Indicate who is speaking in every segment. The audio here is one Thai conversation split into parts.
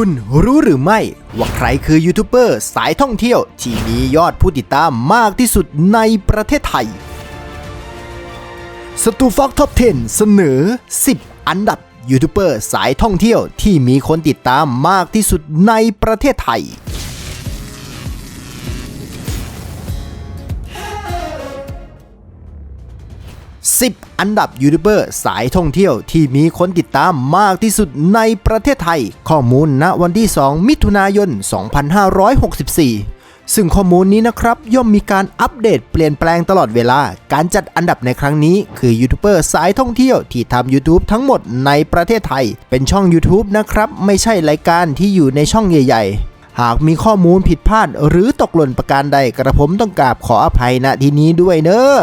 Speaker 1: คุณรู้หรือไม่ ว่าใครคือยูทูบเบอร์สายท่องเที่ยว ที่มียอดผู้ติดตามมากที่สุดในประเทศไทย สตูฟ็อกท็อป 10 เสนอ 10 อันดับยูทูบเบอร์สายท่องเที่ยวที่มีคนติดตามมากที่สุดในประเทศไทย 10 อันดับยูทูบเบอร์สายท่องเที่ยวที่มีคนติดตามมากที่สุดในประเทศไทย ข้อมูลณวันที่ 2 มิถุนายน 2564 ซึ่งข้อมูลนี้นะครับย่อมมีการอัปเดตเปลี่ยนแปลงตลอดเวลา การจัดอันดับในครั้งนี้ คือยูทูบเบอร์สายท่องเที่ยวที่ทำ YouTube ทั้งหมดในประเทศไทย เป็นช่อง YouTube นะครับ ไม่ใช่รายการที่อยู่ในช่องใหญ่หากมีข้อมูลผิดพลาดหรือตกหล่นประการใดกระผมต้องกราบขออภัยณที่นี้ด้วยเนอะ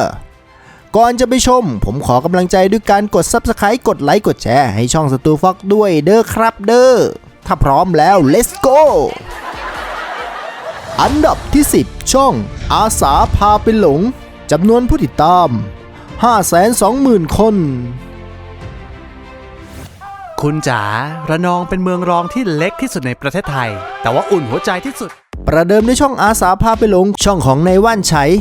Speaker 1: ก่อนจะไปชม ผมขอกำลังใจด้วยการกด Subscribe กดไลค์กดแชร์ให้ช่องสตูฟ็อกด้วยเด้อครับเด้อถ้าพร้อมแล้ว let's go อันดับที่ 10 ช่อง อาสาพาไปหลงจำนวนผู้ติดตาม 520,000 คน
Speaker 2: คุณจ๋าระนองเป็นเมืองรองที่เล็กที่สุดในประเทศไทย แต่ว่าอุ่นหัวใจที่สุด
Speaker 1: ประเดิมด้วยช่องอาสาพาไปหลงช่องของในายว่านชัย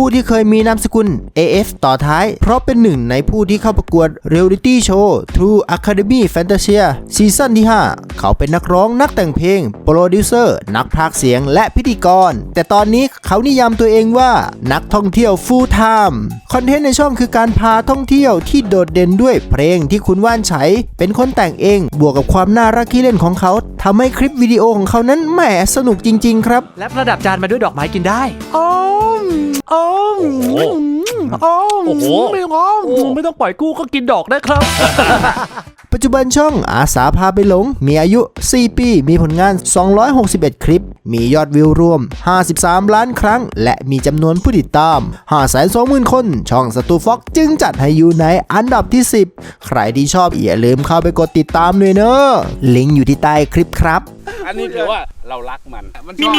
Speaker 1: ผู้ที่เคยมีนามสกุล AF ต่อท้าย เพราะเป็นหนึ่งในผู้ที่เข้าประกวด Reality Show True Academy Fantasia ซีซั่นที่ 5 เขาเป็นนักร้องนักแต่งเพลง โปรดิวเซอร์ นักพากย์เสียงและพิธีกร แต่ตอนนี้เขานิยามตัวเองว่านักท่องเที่ยว full time คอนเทนต์ในช่องคือการพาท่องเที่ยวที่โดดเด่นด้วยเพลงที่คุณว่านใชัยเป็นคนแต่งเอง บวกกับความน่ารักขี้เล่นของเขาทำให้คลิปวิดีโอของเขานั้นแหมสนุกจริง ๆ ครับ
Speaker 2: และประดับจานมาด้วยดอกไม้กินได้อ้อมอ้อม
Speaker 3: โอ้โห
Speaker 2: อ้อม
Speaker 3: โอ้โห
Speaker 2: ไม่อ้อม
Speaker 3: โอ้
Speaker 2: ไม่ต้องปล่อยกู้ก็กินดอกได้ครับ
Speaker 1: ปัจจุบันช่องอาสาพาไปหลง มีอายุ 4 ปี มีผลงาน 261 คลิป มียอดวิวรวม 53 ล้านครั้ง และมีจำนวนผู้ติดตาม 520,000 คน ช่องสตูฟ็อกจึงจัดให้อยู่ในอันดับที่ 10 ใครที่ชอบอย่าลืมเข้าไปกดติดตามด้วยเนอะลิงก์อยู่ที่ใต้คลิปครับ
Speaker 3: อันนี้ถือว่าเรารักมัน มันชอบ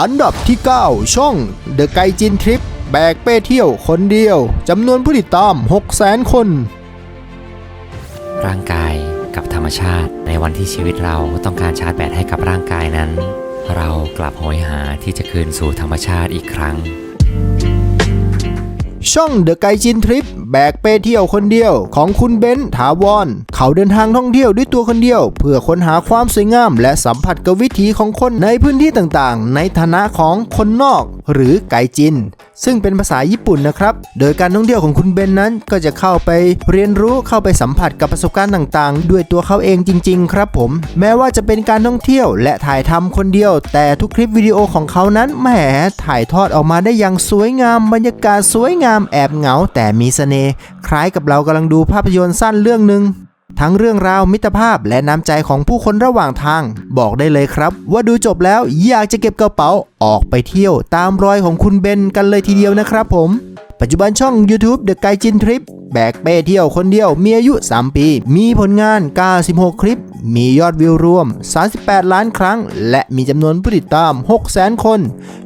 Speaker 1: อันดับที่ 9 ช่อง The ไกจินทริปแบกเป้เที่ยวคนเดียวจำนวนผู้ติดตาม 600,000 คน
Speaker 4: ร่างกายกับธรรมชาติ ในวันที่ชีวิตเราต้องการชาร์จแบตให้กับร่างกายนั้น เรากลับหอยหาที่จะคืนสู่ธรรมชาติอีกครั้ง
Speaker 1: ช่อง The ไกจินทริปแบกเป้เที่ยวคนเดียว ของคุณเบนซ์ถาวรเขาเดินทางท่องเที่ยวด้วยตัวคนเดียว เพื่อค้นหาความสวยงาม และสัมผัสกับวิถีของคนในพื้นที่ต่างๆ ในฐานะของคนนอก หรือไกจิน ซึ่งเป็นภาษาญี่ปุ่นนะครับ โดยการท่องเที่ยวของคุณเบนนั้นก็จะเข้าไปเรียนรู้เข้าไปสัมผัสกับประสบการณ์ต่างๆ ด้วยตัวเขาเองจริง ๆ ครับผม แม้ว่าจะเป็นการท่องเที่ยว และถ่ายทำคนเดียว แต่ทุกคลิปวิดีโอของเขานั้นแหมถ่ายทอดออกมาได้อย่างสวยงามบรรยากาศสวยงามแอบเหงาแต่มีเสน่ห์คล้ายกับเรากำลังดูภาพยนตร์สั้นเรื่องหนึ่งทั้งเรื่องราวมิตรภาพและน้ำใจของผู้คนระหว่างทาง บอกได้เลยครับ ว่าดูจบแล้วอยากจะเก็บกระเป๋าออกไปเที่ยวตามรอยของคุณเบนกันเลยทีเดียวนะครับผม ปัจจุบันช่อง YouTube The ไกจินทริปแบกเป้เที่ยวคนเดียวมีอายุ 3 ปี มีผลงาน 96 คลิป มียอดวิวรวม 38 ล้านครั้ง และมีจำนวนผู้ติดตาม 600,000 คน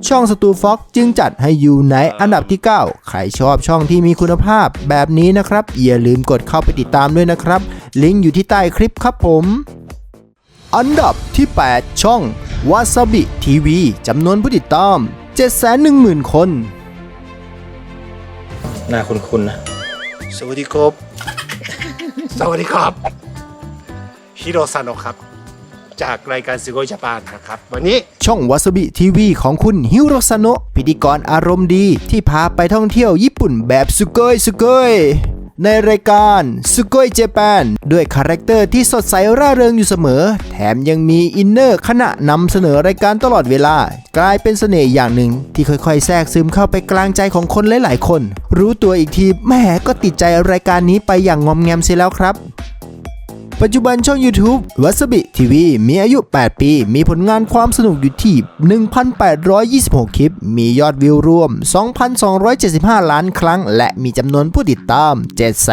Speaker 1: ช่องสตูฟ็อกจึงจัดให้อยู่ในอันดับที่ 9 ใครชอบช่องที่มีคุณภาพแบบนี้นะครับ อย่าลืมกดเข้าไปติดตามด้วยนะครับ ลิงก์อยู่ที่ใต้คลิปครับผม อันดับที่ 8 ช่องวาซาบิทีวีจำนวนผู้ติดตาม 710,000 คน
Speaker 5: น่าคุ้นๆนะ สวัสดีครับ สวัสดีครับ ฮิโรซาโนะครับ จากรายการซิโกยญี่ปุ่นนะครับ วันนี้
Speaker 1: ช่องวาซาบิทีวีของคุณฮิโรซาโนะพิธีกรอารมณ์ดีที่พาไปท่องเที่ยวญี่ปุ่นแบบสุโกยสุโกย ในรายการสุโกยเจแปนด้วยคาแรคเตอร์ที่สดใสร่าเริงอยู่เสมอ แถมยังมีอินเนอร์ขณะนำเสนอรายการตลอดเวลา กลายเป็นเสน่ห์อย่างหนึ่ง ที่ค่อยๆ แทรกซึมเข้าไปกลางใจของคนหลายๆคน รู้ตัวอีกทีแหม่ก็ติดใจรายการนี้ไปอย่างงอมแงมเสียแล้วครับ ปัจจุบันช่อง YouTube วัสบิทีวีมีอายุ 8 ปี มีผลงานความสนุกอยู่ที่ 1,826 คลิป มียอดวิวรวม 2,275 ล้านครั้ง และมีจำนวนผู้ติดตาม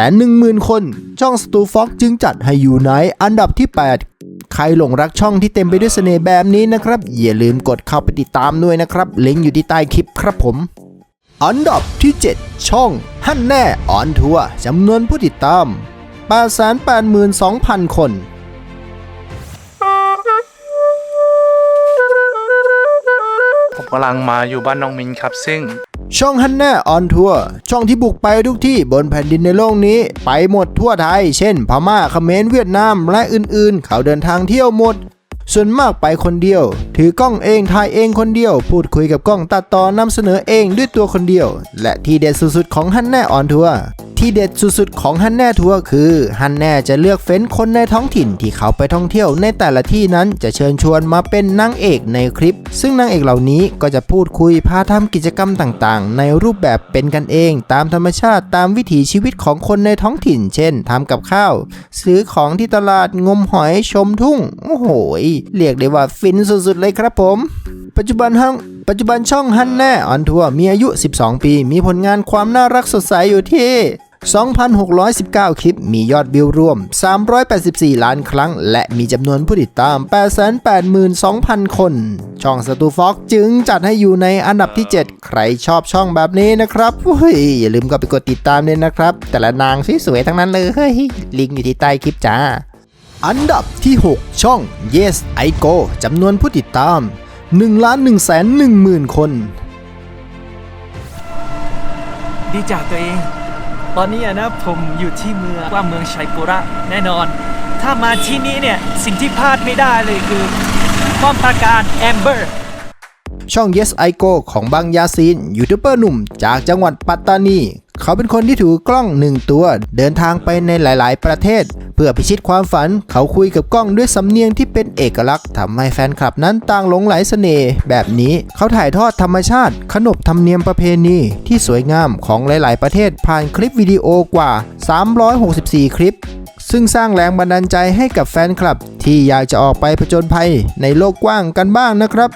Speaker 1: 710,000 คน ช่องสตูฟ็อกจึงจัดให้อยู่ในอันดับที่ 8ใครหลงรักช่องที่เต็มไปด้วยเสน่ห์แบบนี้นะครับ อย่าลืมกดเข้าไปติดตามด้วยนะครับ ลิงก์อยู่ที่ใต้คลิปครับผม อันดับที่ 7 ช่อง ฮั่นแน่ออนทัวร์จำนวนผู้ติดตาม 882,000 คน
Speaker 5: ผม
Speaker 6: กำลังมาอยู่บ้านน้องมินครับซึ่ง
Speaker 1: ช่องฮันแน่ออนทัวร์ช่องที่บุกไปทุกที่บนแผ่นดินในโลกนี้ ไปหมดทั่วไทย เช่น พม่าเขมรเวียดนาม และอื่นๆ เขาเดินทางเที่ยวหมด ส่วนมากไปคนเดียว ถือกล้องเองถ่ายเองคนเดียว พูดคุยกับกล้องตัดต่อนำเสนอเองด้วยตัวคนเดียว และที่เด็ดสุดๆของฮันแน่ออนทัวร์ที่เด็ดสุดๆของฮันแน่ทัวร์คือฮันแน่จะเลือกเฟ้นคนในท้องถิ่นที่เขาไปท่องเที่ยวในแต่ละที่นั้นจะเชิญชวนมาเป็นนางเอกในคลิป ซึ่งนางเอกเหล่านี้ก็จะพูดคุยพาทำกิจกรรมต่างๆ ในรูปแบบเป็นกันเอง ตามธรรมชาติตามวิถีชีวิตของคนในท้องถิ่น เช่นทำกับข้าว ซื้อของที่ตลาดงมหอยชมทุ่งโอ้โหยเรียกได้ว่าฟินสุดๆเลยครับผม ปัจจุบันห้องปัจจุบันช่องฮันแน่ออนทัวร์มีอายุ 12 ปี มีผลงานความน่ารักสดใสอยู่ที่ 2,619 คลิป มียอดวิวรวม 384 ล้านครั้ง และมีจำนวนผู้ติดตาม 882,000 คน ช่องสตูฟ็อกจึงจัดให้อยู่ในอันดับที่ 7 ใครชอบช่องแบบนี้นะครับเฮ้ยอย่าลืมก็ไปกดติดตามเลยนะครับ แต่ละนางสวยๆทั้งนั้นเลยเฮ้ยลิงก์อยู่ที่ใต้คลิปจ้า อันดับที่ 6 ช่อง Yes I Go จำนวนผู้ติดตาม1ล้าน1แสน1หมื่นคน
Speaker 7: ดีจากตัวเอง ตอนนี้อะนะผมอยู่ที่เมืองว่าเมืองชัยปุระแน่นอน ถ้ามาที่นี้เนี่ย สิ่งที่พลาดไม่ได้เลยคือป้อมปราการแอมเบอร์
Speaker 1: ช่อง Yes I Go ของบังยาซีนยูทูบเบอร์หนุ่มจากจังหวัดปัตตานี เขาเป็นคนที่ถือกล้องหนึ่งตัว เดินทางไปในหลาย ๆ ประเทศเพื่อพิชิตความฝัน เขาคุยกับกล้องด้วยสำเนียงที่เป็นเอกลักษณ์ทำให้แฟนคลับนั้นต่างหลงไหลเสน่ห์แบบนี้เขาถ่ายทอดธรรมชาติ ขนบธรรมเนียมประเพณีที่สวยงามของหลาย ๆ ประเทศผ่านคลิปวิดีโอกว่า 364 คลิปซึ่งสร้างแรงบันดาลใจให้กับแฟนคลับ ที่อยากจะออกไปผจญภัยในโลกกว้างกันบ้างนะครับ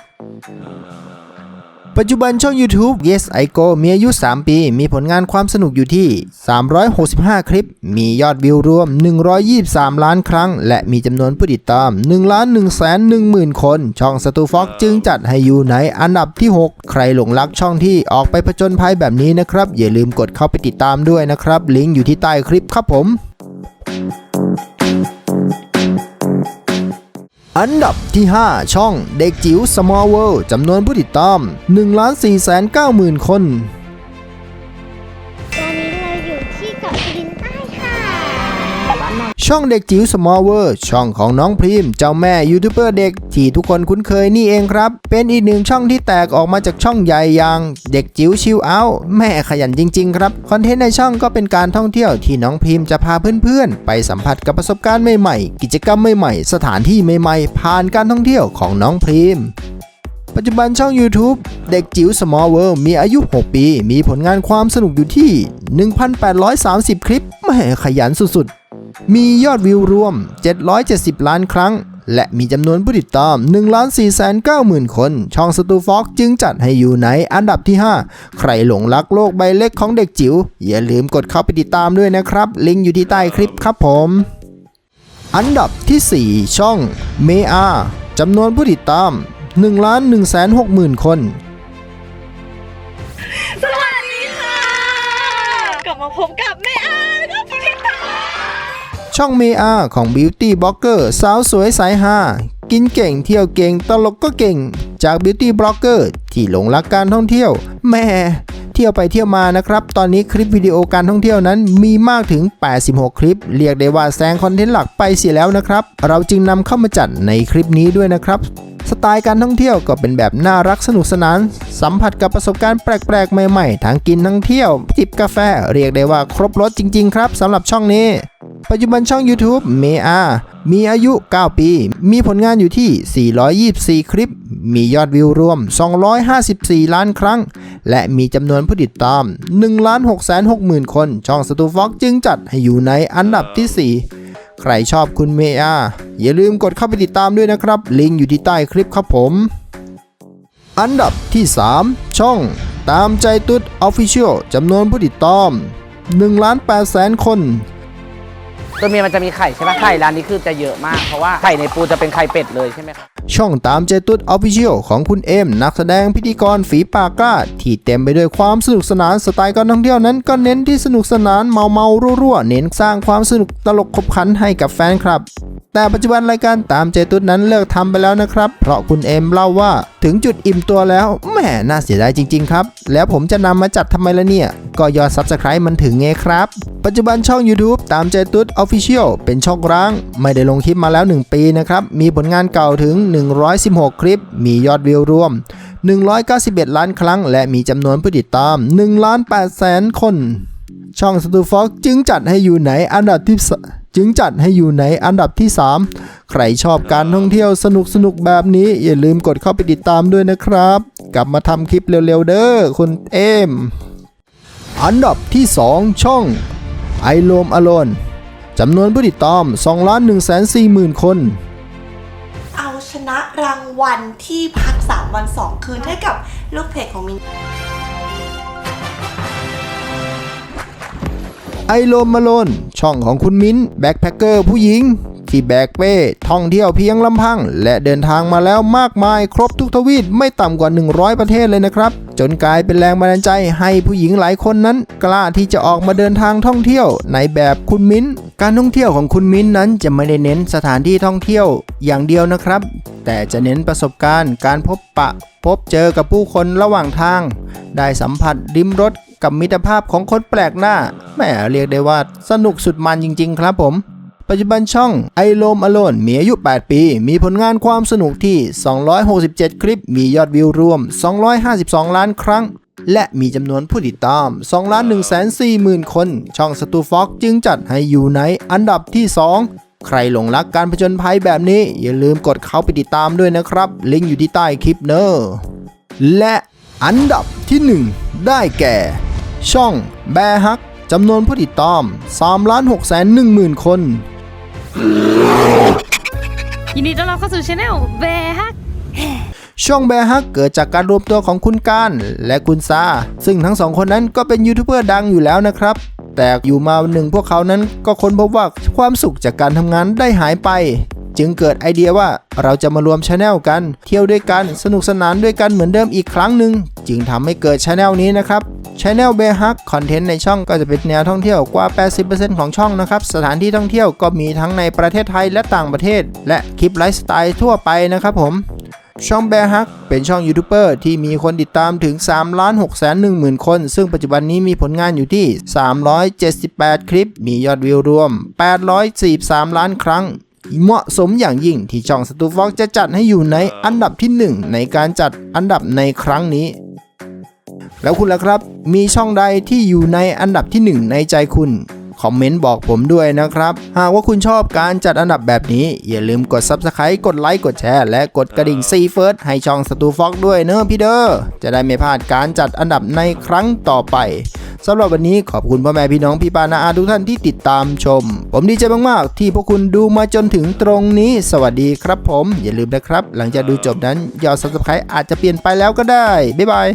Speaker 1: ปัจจุบันช่อง YouTube Yes I Go มีอายุ 3 ปี มีผลงานความสนุกอยู่ที่ 365 คลิป มียอดวิวรวม 123 ล้านครั้ง และมีจำนวนผู้ติดตาม1ล้าน1แสน1หมื่นคน ช่องสตูฟ็อกจึงจัดให้อยู่ในอันดับที่ 6 ใครหลงรักช่องที่ออกไปผจญภัยแบบนี้นะครับ อย่าลืมกดเข้าไปติดตามด้วยนะครับ ลิงก์อยู่ที่ใต้คลิปครับผม อันดับที่ 5 ช่องเด็กจิ๋ว Small World จำนวนผู้ติดตาม 1 4 9 0 0 0 0 คน ช่องเด็กจิ๋ว Small World ช่องของน้องพรีม เจ้าแม่ยูทูบเบอร์เด็กที่ทุกคนคุ้นเคยนี่เองครับ เป็นอีกหนึ่งช่องที่แตกออกมาจากช่องใหญ่อย่างเด็กจิ๋วชิวเอาแม่ขยันจริง ๆ ครับ คอนเทนต์ในช่องก็เป็นการท่องเที่ยวที่น้องพรีมจะพาเพื่อนๆ ไปสัมผัสกับประสบการณ์ใหม่ๆ กิจกรรมใหม่ๆ สถานที่ใหม่ๆ ผ่านการท่องเที่ยวของน้องพรีมปัจจุบันช่อง YouTube เด็กจิ๋ว Small World มีอายุ 6 ปี มีผลงานความสนุกอยู่ที่ 1,830 คลิปแม่ขยันสุดๆ มียอดวิวรวม 770 ล้านครั้ง และมีจำนวนผู้ติดตาม1 4 9 0 0 0 คน ช่องสตูฟ็อกจึงจัดให้อยู่ในอันดับที่ 5 ใครหลงรักโลกใบเล็กของเด็กจิ๋วอย่าลืมกดเข้าไปติดตามด้วยนะครับ ลิงก์อยู่ที่ใต้คลิปครับผม อันดับที่ 4 ช่องเมอาจำนวนผู้ติดตาม1ล้าน1แสน6หมื่นคน
Speaker 8: สวัสดีค่ะ กลับมาพบกับแม่อา
Speaker 1: ช่องเมอาของ Beauty b l o g g e r สาวสวยสายฮากินเก่งเที่ยวเก่งตลกก็เก่ง จาก Beauty b l o g g e r ที่หลงรักการท่องเที่ยวแม่เที่ยวไปเที่ยวมานะครับ ตอนนี้คลิปวิดีโอการท่องเที่ยวนั้นมีมากถึง 86 คลิป เรียกได้ว่าแซงคอนเทนต์หลักไปเสียแล้วนะครับ เราจึงนำเข้ามาจัดในคลิปนี้ด้วยนะครับ สไตล์การท่องเที่ยวก็เป็นแบบน่ารักสนุกสนาน สัมผัสกับประสบการณ์แปลกๆ ใหม่ๆ ทั้งกินทั้งเที่ยวจิบกาแฟ เรียกได้ว่าครบรถจริง ๆ ครับสำหรับช่องนี้ ปัจจุบันช่อง YouTube เมอามีอายุ 9 ปี มีผลงานอยู่ที่ 424 คลิป มียอดวิวรวม 254 ล้านครั้ง และมีจำนวนผู้ติดตาม 1 6 6 0 0 0 0 คน ช่องสตูฟ็อกจึงจัดให้อยู่ในอันดับที่ 4ใครชอบคุณเมอาอย่าลืมกดเข้าไปติดตามด้วยนะครับ ลิงก์อยู่ที่ใต้คลิปครับผม อันดับที่ 3 ช่อง ตามใจตุ๊ด Official จำนวนผู้ติดตาม1ล้าน8แสนคน
Speaker 9: ตัวเมียมันจะมีไข่ใช่ไหมไข่ร้านนี้คือจะเยอะมากเพราะว่าไข่ในปูจะเป็นไข่เป็ดเลยใช่ไหมครับ
Speaker 1: ช่องตามเจตุดออฟฟิเชียลของคุณเอ็มนักแสดงพิธีกรฝีปากกล้า ที่เต็มไปด้วยความสนุกสนานสไตล์การท่องเที่ยวนั้นก็เน้นที่สนุกสนานเมาเมารั่วๆเน้นสร้างความสนุกตลกขบขันให้กับแฟนคลับ แต่ปัจจุบันรายการตามใจตุดนั้นเลิกทำไปแล้วนะครับ เพราะคุณเอ็มเล่าว่าถึงจุดอิ่มตัวแล้วแหมน่าเสียดายจริง ๆ ครับ แล้วผมจะนำมาจัดทำไมล่ะเนี่ย ก็ยอด Subscribe มันถึงไงครับ ปัจจุบันช่อง YouTube ตามใจตุ๊ด Official เป็นช่องร้าง ไม่ได้ลงคลิปมาแล้ว 1 ปีนะครับ มีผลงานเก่าถึง 116 คลิป มียอดวิวรวม 191 ล้านครั้ง และมีจำนวนผู้ติดตาม1ล้าน8แสนคน ช่องสตูฟ็อกจึงจัดให้อยู่ในอันดับที่ จึงจัดให้อยู่ในอันดับที่ 3 ใครชอบการท่องเที่ยวสนุกสนุกแบบนี้ อย่าลืมกดเข้าไปติดตามด้วยนะครับ กลับมาทำคลิปเร็วๆเด้อคุณเอม อันดับที่ 2 ช่อง ไอโลมอโลนจำนวนผู้ติดตาม2ล้าน1 4 0 0 0 0คน
Speaker 8: เอาชนะรางวัลที่พัก 3 วัน 2 คืนให้กับลูกเพจของมิน
Speaker 1: ไอโลมมาลนช่องของคุณมิ้นแบ็คแพคเกอร์ผู้หญิง ที่แบกเป้ท่องเที่ยวเพียงลำพัง และเดินทางมาแล้วมากมาย ครบทุกทวีปไม่ต่ำกว่า 100 ประเทศเลยนะครับ จนกลายเป็นแรงบันดาลใจให้ผู้หญิงหลายคนนั้น กล้าที่จะออกมาเดินทางท่องเที่ยวในแบบคุณมิ้น การท่องเที่ยวของคุณมิ้นนั้นจะไม่ได้เน้นสถานที่ท่องเที่ยวอย่างเดียวนะครับ แต่จะเน้นประสบการณ์ การพบปะ พบเจอกับผู้คนระหว่างทาง ได้สัมผัสริมรถกับมิตรภาพของคนแปลกหน้าแหมเรียกได้ว่าสนุกสุดมันจริง ๆ ครับผม ปัจจุบันช่องไอโลมอโลนมีอายุ 8 ปี มีผลงานความสนุกที่ 267 คลิป มียอดวิวรวม 252 ล้านครั้ง และมีจำนวนผู้ติดตาม2ล้าน1 4 0 0 0 0 คน ช่องสตูฟ็อกจึงจัดให้อยู่ในอันดับที่ 2 ใครหลงรักการผจญภัยแบบนี้ อย่าลืมกดเข้าไปติดตามด้วยนะครับ ลิงก์อยู่ที่ใต้คลิปเนอะและอันดับที่ 1 ได้แก่ ช่องแบฮักจำนวนผู้ติดตาม3ล้าน6 1 0 0 0 0 คน
Speaker 10: ยินดีต้อนรับเข้าสู่ช anel แบฮัก
Speaker 1: ช่องแบฮักเกิดจากการรวมตัวของคุณการและคุณซาซึ่งทั้งสองคนนั้นก็เป็นยูทูบเบอร์ดังอยู่แล้วนะครับ แต่อยู่มาวันหนึ่งพวกเขานั้นก็ค้นพบว่าความสุขจากการทำงานได้หายไป จึงเกิดไอเดียว่าเราจะมารวมชาแนลกัน เที่ยวด้วยกันสนุกสนานด้วยกันเหมือนเดิมอีกครั้งหนึ่งจึงทำให้เกิดชาแนลนี้นะครับชาแนลเบฮักคอนเทนต์ในช่องก็จะเป็นแนวท่องเที่ยวกว่า 80%ของช่องนะครับ สถานที่ท่องเที่ยวก็มีทั้งในประเทศไทยและต่างประเทศ และคลิปไลฟ์สไตล์ทั่วไปนะครับผม ช่องแบร์ฮักเป็นช่องยูทูบเบอร์ที่มีคนติดตามถึง3ล้าน6แสน1หมื่นคน ซึ่งปัจจุบันนี้มีผลงานอยู่ที่ 378 คลิป มียอดวิวรวม 843 ล้านครั้ง เหมาะสมอย่างยิ่งที่ช่องสตูฟอกจะจัดให้อยู่ในอันดับที่ 1 ในการจัดอันดับในครั้งนี้ แล้วคุณล่ะครับ มีช่องใดที่อยู่ในอันดับที่ 1 ในใจคุณ คอมเมนต์บอกผมด้วยนะครับ หากว่าคุณชอบการจัดอันดับแบบนี้ อย่าลืมกด Subscribe กดไลค์กดแชร์และกดกระดิ่งซีเฟิร์สให้ช่องสตูฟ็อกด้วยเนอะพี่เด้อจะได้ไม่พลาดการจัดอันดับในครั้งต่อไปสำหรับวันนี้ขอบคุณพ่อแม่พี่น้องพี่ปานาอาทุกท่านที่ติดตามชม ผมดีใจมาก ๆ ที่พวกคุณดูมาจนถึงตรงนี้ สวัสดีครับผม อย่าลืมนะครับ หลังจากดูจบนั้นยอด Subscribe อาจจะเปลี่ยนไปแล้วก็ได้ บ๊ายบาย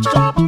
Speaker 1: Stop.